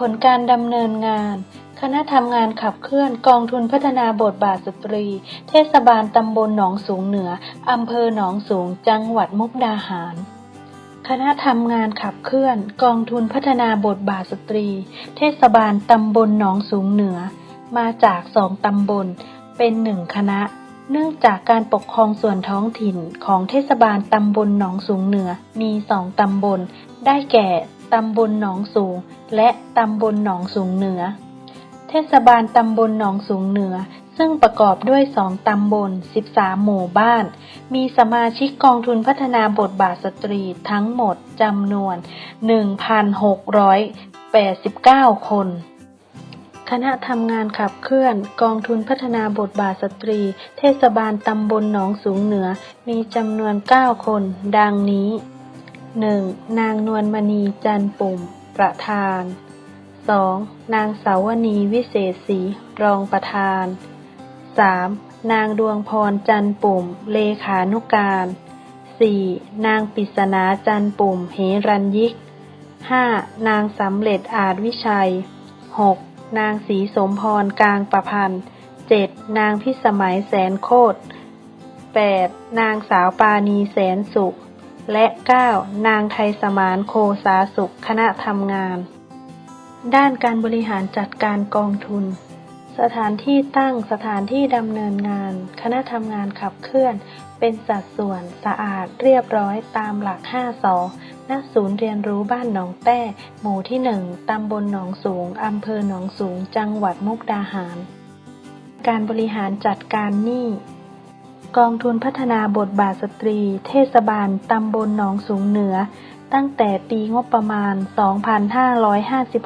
ผลการดำเนินงานคณะทำงานขับเคลื่อนกองทุนพัฒนาบทบาทสตรี เทศบาลตำบลหนองสูงเหนืออำเภอหนองสูง จังหวัดมุกดาหาร คณะทำงานขับเคลื่อน กองทุนพัฒนาบทบาทสตรี เทศบาลตำบลหนองสูงเหนือ มาจากสองตำบล เป็นหนึ่งคณะ เนื่องจากการปกครองส่วนท้องถิ่นของเทศบาลตำบลหนองสูงเหนือมีสองตำบล ได้แก่ ตำบลหนองสูง และตำบลหนองสูงเหนือ เทศบาลตำบลหนองสูงเหนือ ซึ่งประกอบด้วยสองตำบล 13 หมู่บ้าน มีสมาชิกกองทุนพัฒนาบทบาทสตรีทั้งหมดจำนวน 1,689 คนคณะทำงานขับเคลื่อนกองทุนพัฒนาบทบาทสตรี เทศบาลตำบลหนองสูงเหนือ มีจำนวน 9 คน ดังนี้ 1. นางนวลมณีจันปุ่ม ประธาน 2. นางสาวนีวิเศษศรีรองประธาน 3. นางดวงพรจันปุ่ม เลขานุการ 4. นางปิศนาจันปุ่มเหรัญยิก 5. นางสำเร็จอาจวิชัย 6. นางศรีสมพรกลางประพันธ์ 7. นางพิสมัยแสนโคตร 8. นางสาวปานีแสนสุข และ 9. นางไทยสมานโคสาสุข คณะทำงาน ด้านการบริหารจัดการกองทุน สถานที่ตั้งสถานที่ดำเนินงาน คณะทำงานขับเคลื่อน เป็นสัดส่วนสะอาดเรียบร้อยตามหลัก 5 สอณศูนย์เรียนรู้บ้านหนองแต้ หมู่ที่ 1 ตำบลหนองสูง อำเภอหนองสูง จังหวัดมุกดาหาร การบริหารจัดการหนี้ กองทุนพัฒนาบทบาทสตรี เทศบาล ตำบลหนองสูงเหนือ ตั้งแต่ปีงบประมาณ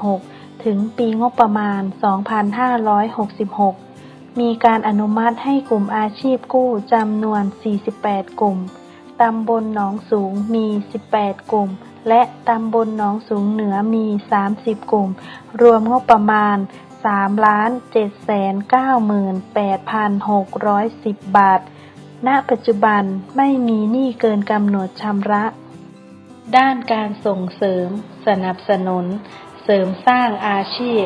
2556 ถึงปีงบประมาณ 2566 มีการอนุมัติให้กลุ่มอาชีพกู้จำนวน 48 กลุ่ม ตำบลหนองสูงมี 18 กลุ่ม และตำบลหนองสูงเหนือมี 30 กลุ่ม รวมงบประมาณ3,798,610 บาท ณปัจจุบันไม่มีหนี้เกินกำหนดชำระ ด้านการส่งเสริม สนับสนุน เสริมสร้างอาชีพ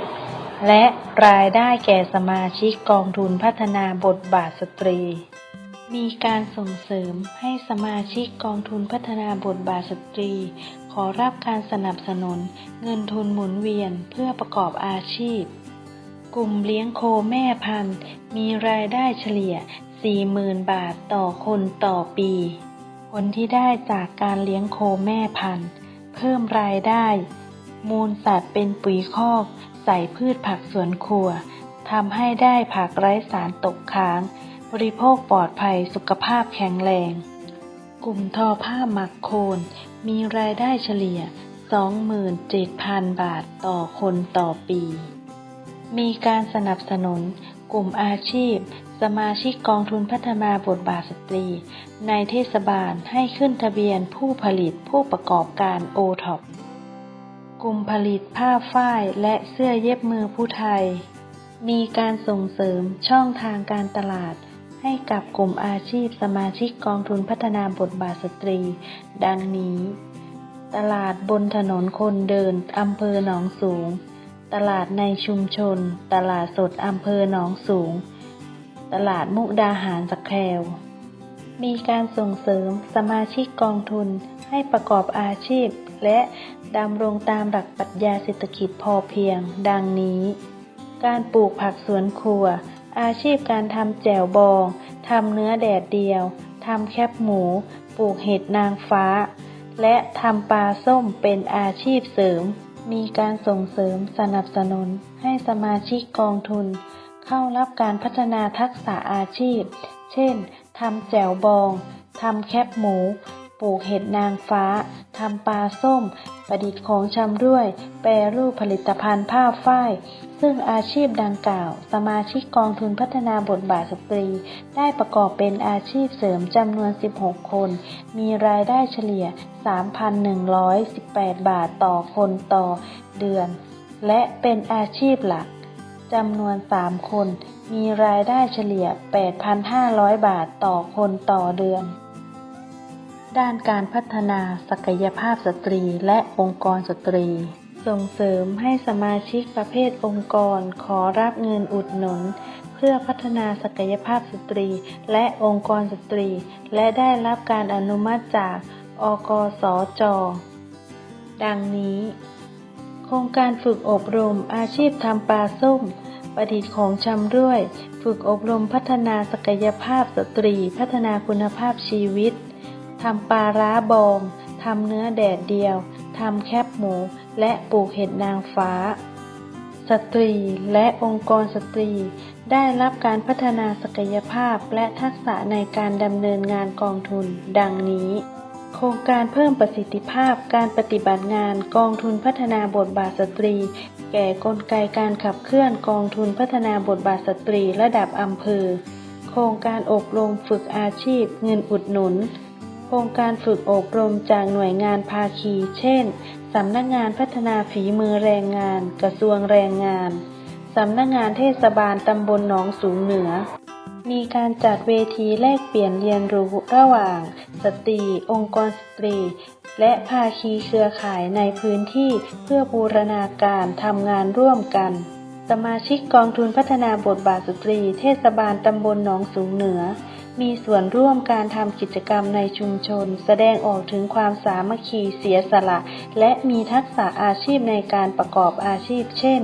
และรายได้แก่สมาชิกกองทุนพัฒนาบทบาทสตรี มีการส่งเสริมให้สมาชิกกองทุนพัฒนาบทบาทสตรี ขอรับการสนับสนุน เงินทุนหมุนเวียนเพื่อประกอบอาชีพกลุ่มเลี้ยงโคแม่พันธุ์ มีรายได้เฉลี่ย 40,000 บาทต่อคนต่อปี ผลที่ได้จากการเลี้ยงโคแม่พันธุ์ เพิ่มรายได้ มูลสัตว์เป็นปุ๋ยคอก ใส่พืชผักสวนครัวทำให้ได้ผักไร้สารตกค้าง บริโภคปลอดภัยสุขภาพแข็งแรง กลุ่มทอผ้าหมักโคน มีรายได้เฉลี่ย 27,000 บาทต่อคนต่อปี มีการสนับสนุน กลุ่มอาชีพ สมาชิกกองทุนพัฒนาบทบาทสตรี ในเทศบาลให้ขึ้นทะเบียนผู้ผลิตผู้ประกอบการโอท็อปกลุ่มผลิตผ้าฝ้ายและเสื้อเย็บมือผู้ไทย มีการส่งเสริมช่องทางการตลาด ให้กับกลุ่มอาชีพสมาชิกกองทุนพัฒนาบทบาทสตรี ดังนี้ ตลาดบนถนนคนเดินอำเภอหนองสูง ตลาดในชุมชน ตลาดสดอำเภอหนองสูง ตลาดมุกดาหารสแคลมีการส่งเสริมสมาชิกกองทุนให้ประกอบอาชีพ และดำรงตามหลักปรัชญาเศรษฐกิจพอเพียง ดังนี้ การปลูกผักสวนครัว อาชีพการทำแจ่วบองทำเนื้อแดดเดียวทำแคบหมู ปลูกเห็ดนางฟ้า และทำปลาส้มเป็นอาชีพเสริม มีการส่งเสริมสนับสนุนให้สมาชิกกองทุน เข้ารับการพัฒนาทักษะอาชีพ เช่น ทำแจ่วบอง ทำแคบหมู ปลูกเห็ดนางฟ้า ทำปลาส้ม ประดิษฐ์ของชำร่วย แปรรูปผลิตภัณฑ์ผ้าฝ้าย ซึ่งอาชีพดังกล่าว สมาชิกกองทุนพัฒนาบทบาทสตรี ได้ประกอบเป็นอาชีพเสริมจำนวน 16 คน มีรายได้เฉลี่ย 3,118 บาทต่อคนต่อเดือน และเป็นอาชีพหลักจำนวน 3 คน มีรายได้เฉลี่ย 8,500 บาทต่อคนต่อเดือน ด้านการพัฒนาศักยภาพสตรีและองค์กรสตรี ส่งเสริมให้สมาชิกประเภทองค์กร ขอรับเงินอุดหนุน เพื่อพัฒนาศักยภาพสตรี และองค์กรสตรี และได้รับการอนุมัติจาก อกสจ ดังนี้ โครงการฝึกอบรมอาชีพทำปลาส้ม ประดิษฐ์ของชำร่วย ฝึกอบรมพัฒนาศักยภาพสตรี พัฒนาคุณภาพชีวิตทำปลาร้าบองทำเนื้อแดดเดียวทำแคบหมู และปลูกเห็ดนางฟ้า สตรีและองค์กรสตรีได้รับการพัฒนาศักยภาพและทักษะในการดำเนินงานกองทุน ดังนี้ โครงการเพิ่มประสิทธิภาพการปฏิบัติงานกองทุนพัฒนาบทบาทสตรี แก่กลไกการขับเคลื่อนกองทุนพัฒนาบทบาทสตรีระดับอำเภอ โครงการอบรมฝึกอาชีพเงินอุดหนุน โครงการฝึกอบรมจากหน่วยงานภาคี เช่น สำนักงานพัฒนาฝีมือแรงงาน กระทรวงแรงงาน สำนักงานเทศบาลตำบลหนองสูงเหนือ มีการจัดเวทีแลกเปลี่ยนเรียนรู้ระหว่าง สตรี องค์กรสตรี และภาคีเครือข่ายในพื้นที่เพื่อบูรณาการทำงานร่วมกัน สมาชิกกองทุนพัฒนาบทบาทสตรี เทศบาลตำบลหนองสูงเหนือ มีส่วนร่วมการทำกิจกรรมในชุมชน แสดงออกถึงความสามัคคีเสียสละ และมีทักษะอาชีพในการประกอบอาชีพ เช่น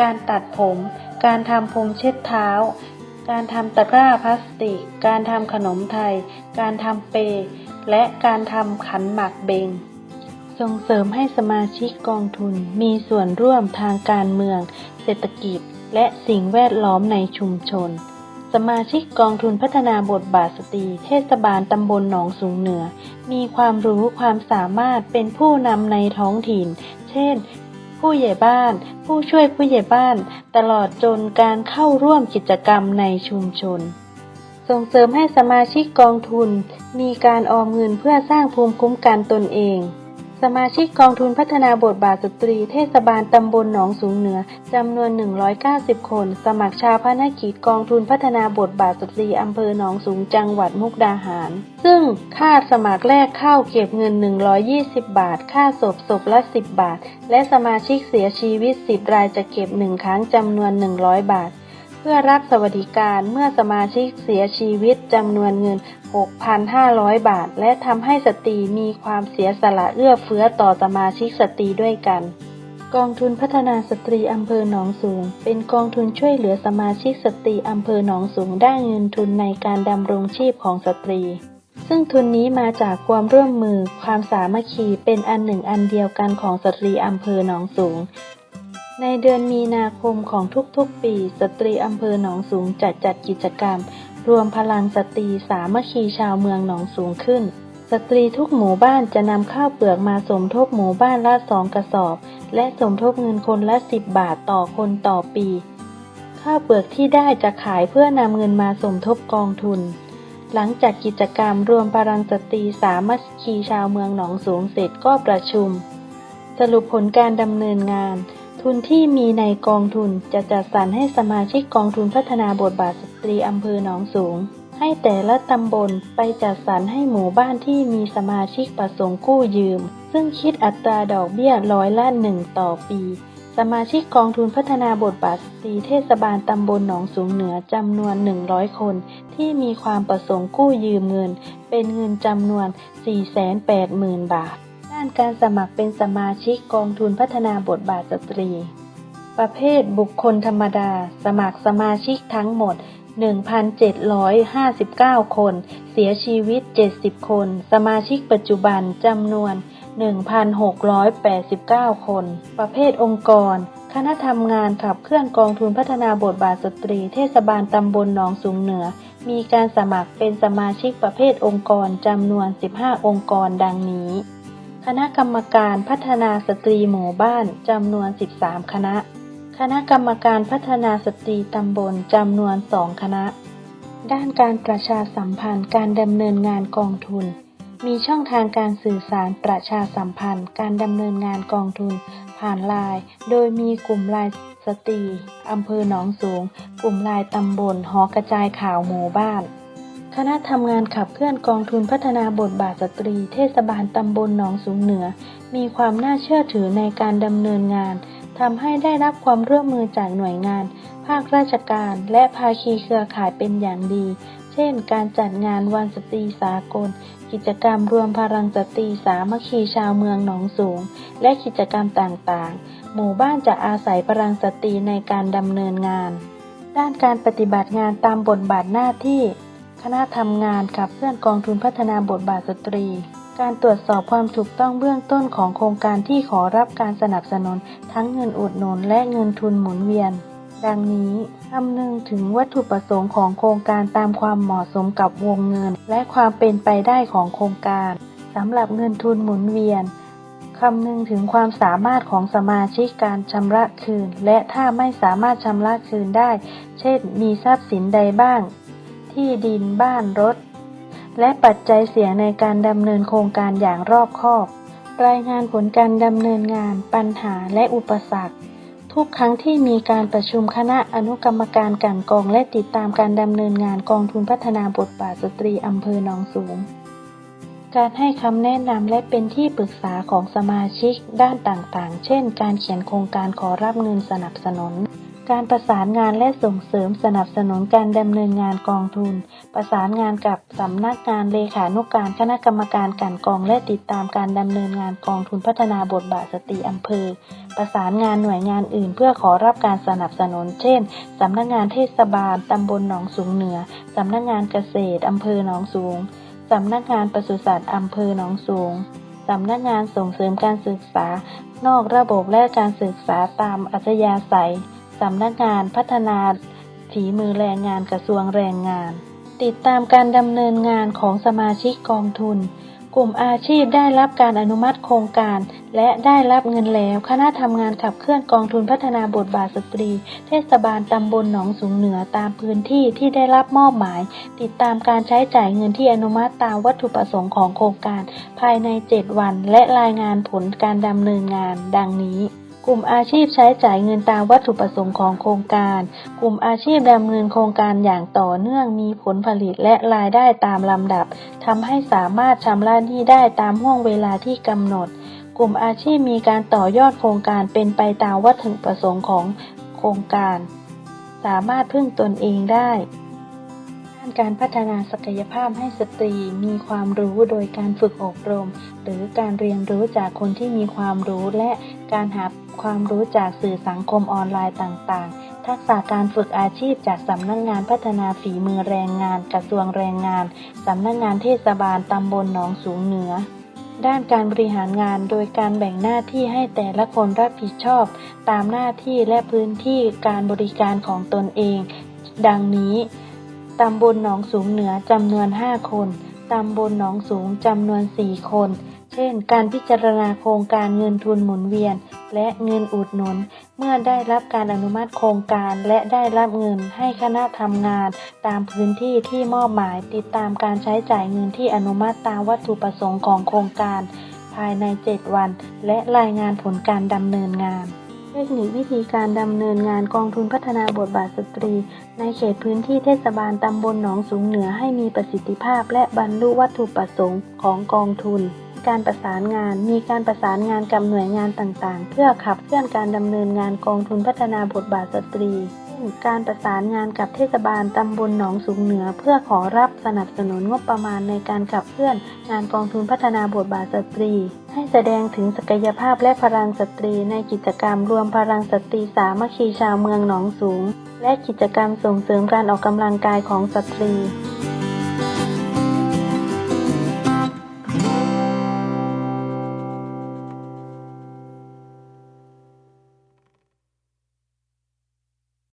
การตัดผม การทำพรมเช็ดเท้า การทำตะกร้าพลาสติก การทำขนมไทย การทำเป และการทำขันหมักเบงส่งเสริมให้สมาชิกกองทุนมีส่วนร่วมทางการเมือง เศรษฐกิจ และสิ่งแวดล้อมในชุมชน สมาชิกกองทุนพัฒนาบทบาทสตรีเทศบาลตำบลหนองสูงเหนือ มีความรู้ความสามารถเป็นผู้นำในท้องถิ่น เช่น ผู้ใหญ่บ้าน ผู้ช่วยผู้ใหญ่บ้าน ตลอดจนการเข้าร่วมกิจกรรมในชุมชน ส่งเสริมให้สมาชิกกองทุน มีการออมเงินเพื่อสร้างภูมิคุ้มกันตนเอง สมาชิกกองทุนพัฒนาบทบาทสตรีเทศบาลตำบลหนองสูงเหนือจำนวน 190 คน สมัครชาวพนกิจกองทุนพัฒนาบทบาทสตรีอำเภอหนองสูงจังหวัดมุกดาหาร ซึ่งค่าสมัครแรกเข้าเก็บเงิน 120 บาท ค่าศพศพละ 10 บาท และสมาชิกเสียชีวิต 10 รายจะเก็บ 1 ครั้งจำนวน 100 บาท พื่อรับสวัสดิการเมื่อสมาชิกเสียชีวิตจำนวนเงิน 6,500 บาท และทำให้สตรีมีความเสียสละเอื้อเฟื้อต่อสมาชิกสตรีด้วยกัน กองทุนพัฒนาสตรีอำเภอหนองสูง เป็นกองทุนช่วยเหลือสมาชิกสตรีอำเภอหนองสูงได้เงินทุนในการดำรงชีพของสตรี ซึ่งทุนนี้มาจากความร่วมมือ ความสามัคคีเป็นอันหนึ่งอันเดียวกันของสตรีอำเภอหนองสูง ในเดือนมีนาคมของทุกๆปี สตรีอำเภอหนองสูงจะจัดกิจกรรม รวมพลังสตรีสามัคคีชาวเมืองหนองสูงขึ้น สตรีทุกหมู่บ้านจะนำข้าวเปลือกมาสมทบหมู่บ้านละสองกระสอบ และสมทบเงินคนละสิบบาทต่อคนต่อปี ข้าวเปลือกที่ได้จะขายเพื่อนำเงินมาสมทบกองทุน หลังจากกิจกรรมรวมพลังสตรีสามัคคีชาวเมืองหนองสูงเสร็จก็ประชุม สรุปผลการดำเนินงาน ทุนที่มีในกองทุนจะจัดสรรให้สมาชิกกองทุนพัฒนาบทบาทสตรีอำเภอหนองสูง ให้แต่ละตำบลไปจัดสรรให้หมู่บ้านที่มีสมาชิกประสงค์กู้ยืม ซึ่งคิดอัตราดอกเบี้ยร้อยละหนึ่งต่อปี สมาชิกกองทุนพัฒนาบทบาทสตรีเทศบาลตำบลหนองสูงเหนือจำนวน 100 คน ที่มีความประสงค์กู้ยืมเงิน เป็นเงินจำนวน 480,000 บาทานการสมัครเป็นสมาชิกกองทุนพัฒนาบทบาทสตรี ประเภทบุคคลธรรมดา สมัครสมาชิกทั้งหมด 1,759 คน เสียชีวิต 70 คน สมาชิกปัจจุบันจำนวน 1,689 คน ประเภทองค์กร คณะทำงานขับเคลื่อนกองทุนพัฒนาบทบาทสตรี เทศบาลตำบลหนองสูงเหนือ มีการสมัครเป็นสมาชิกประเภทองค์กรจำนวน 15 องค์กรดังนี้ คณะกรรมการพัฒนาสตรีหมู่บ้านจำนวน 13 คณะ คณะกรรมการพัฒนาสตรีตำบลจำนวน 2 คณะ ด้านการประชาสัมพันธ์การดำเนินงานกองทุน มีช่องทางการสื่อสารประชาสัมพันธ์ การดำเนินงานกองทุน ผ่านไลน์โดยมีกลุ่มไลน์สตรีอำเภอหนองสูง กลุ่มไลน์ตำบลหอกระจายข่าวหมู่บ้าน คณะทำงานขับเคลื่อนกองทุนพัฒนาบทบาทสตรี เทศบาลตำบลหนองสูงเหนือ มีความน่าเชื่อถือในการดำเนินงานทำให้ได้รับความร่วมมือจากหน่วยงาน ภาคราชการ และภาคีเครือข่ายเป็นอย่างดี เช่น การจัดงานวันสตรีสากล กิจกรรมรวมพลังสตรีสามัคคีชาวเมืองหนองสูง และกิจกรรมต่างๆ หมู่บ้านจะอาศัยพลังสตรีในการดำเนินงาน ด้านการปฏิบัติงานตามบทบาทหน้าที่ คณะทำงานขับเคลื่อนกองทุนพัฒนาบทบาทสตรี การตรวจสอบความถูกต้องเบื้องต้นของโครงการที่ขอรับการสนับสนุน ทั้งเงินอุดหนุนและเงินทุนหมุนเวียน ดังนี้คำนึงถึงวัตถุประสงค์ของโครงการตามความเหมาะสมกับวงเงิน และความเป็นไปได้ของโครงการสำหรับเงินทุนหมุนเวียนคำนึงถึงความสามารถของสมาชิกการชำระคืน และถ้าไม่สามารถชำระคืนได้ เช่น มีทรัพย์สินใดบ้าง ที่ดินบ้านรถ และปัจจัยเสี่ยงในการดำเนินโครงการอย่างรอบคอบ รายงานผลการดำเนินงานปัญหาและอุปสรรค ทุกครั้งที่มีการประชุมคณะอนุกรรมการกันกองและติดตามการดำเนินงานกองทุนพัฒนาบทบาทสตรีอำเภอหนองสูง การให้คำแนะนำและเป็นที่ปรึกษาของสมาชิกด้านต่างๆ เช่น การเขียนโครงการขอรับเงินสนับสนุน การประสานงานและส่งเสริมสนับสนุนการดำเนินงานกองทุน ประสานงานกับสำนักงานเลขานุการคณะกรรมการกลันกองและติดตามการดำเนินงานกองทุนพัฒนาบทบาทสตรีอำเภอ ประสานงานหน่วยงานอื่น เพื่อขอรับการสนับสนุน เช่นสำนักงานเทศบาลตำบลหนองสูงเหนือสำนักงานเกษตรอำเภอหนองสูงสำนักงานปศุสัตว์อำเภอหนองสูงสำนักงานส่งเสริมการศึกษา นอกระบบและการศึกษาตามอัธยาศัย สำนักงานพัฒนาฝีมือแรงงานกระทรวงแรงงาน ติดตามการดำเนินงานของสมาชิกกองทุน กลุ่มอาชีพได้รับการอนุมัติโครงการ และได้รับเงินแล้ว คณะทำงานขับเคลื่อนกองทุนพัฒนาบทบาทสตรี เทศบาลตำบลหนองสูงเหนือตามพื้นที่ที่ได้รับมอบหมาย ติดตามการใช้จ่ายเงินที่อนุมัติตามวัตถุประสงค์ของโครงการ ภายใน 7 วัน และรายงานผลการดำเนินงาน ดังนี้ กลุ่มอาชีพใช้จ่ายเงินตามวัตถุประสงค์ของโครงการ กลุ่มอาชีพดำเนินโครงการอย่างต่อเนื่องมีผลผลิตและรายได้ตามลำดับทำให้สามารถชำระหนี้ได้ตามห่วงเวลาที่กำหนด กลุ่มอาชีพมีการต่อยอดโครงการเป็นไปตามวัตถุประสงค์ของโครงการ สามารถพึ่งตนเองได้ด้านการพัฒนาศักยภาพให้สตรีมีความรู้โดยการฝึกอบรม หรือการเรียนรู้จากคนที่มีความรู้และการหา ความรู้จากสื่อสังคมออนไลน์ต่างๆ ทักษะการฝึกอาชีพจากสำนักงานพัฒนาฝีมือแรงงาน กระทรวงแรงงาน สำนักงานเทศบาลตำบลหนองสูงเหนือ ด้านการบริหารงานโดยการแบ่งหน้าที่ให้แต่ละคนรับผิดชอบ ตามหน้าที่และพื้นที่การบริการของตนเอง ดังนี้ตำบลหนองสูงเหนือจำนวน 5 คน ตำบลหนองสูงจำนวน 4 คน เช่น การพิจารณาโครงการเงินทุนหมุนเวียน และเงินอุดหนุน เมื่อได้รับการอนุมัติโครงการ และได้รับเงินให้คณะทำงาน ตามพื้นที่ที่มอบหมายติดตามการใช้จ่ายเงินที่อนุมัติตามวัตถุประสงค์ของโครงการ ภายใน 7 วัน และรายงานผลการดำเนินงานเทคนิควิธีการดำเนินงานกองทุนพัฒนาบทบาทสตรี ในเขตพื้นที่เทศบาลตำบลหนองสูงเหนือให้มีประสิทธิภาพและบรรลุวัตถุประสงค์ของกองทุน การประสานงาน มีการประสานงานกับหน่วยงานต่างๆ เพื่อขับเคลื่อนการดำเนินงานกองทุนพัฒนาบทบาทสตรีการประสานงานกับเทศบาลตำบลหนองสูงเหนือ เพื่อขอรับสนับสนุนงบประมาณในการขับเคลื่อนงานกองทุนพัฒนาบทบาทสตรี ให้แสดงถึงศักยภาพและพลังสตรีในกิจกรรมรวมพลังสตรีสามัคคีชาวเมืองหนองสูง และกิจกรรมส่งเสริมการออกกำลังกายของสตรี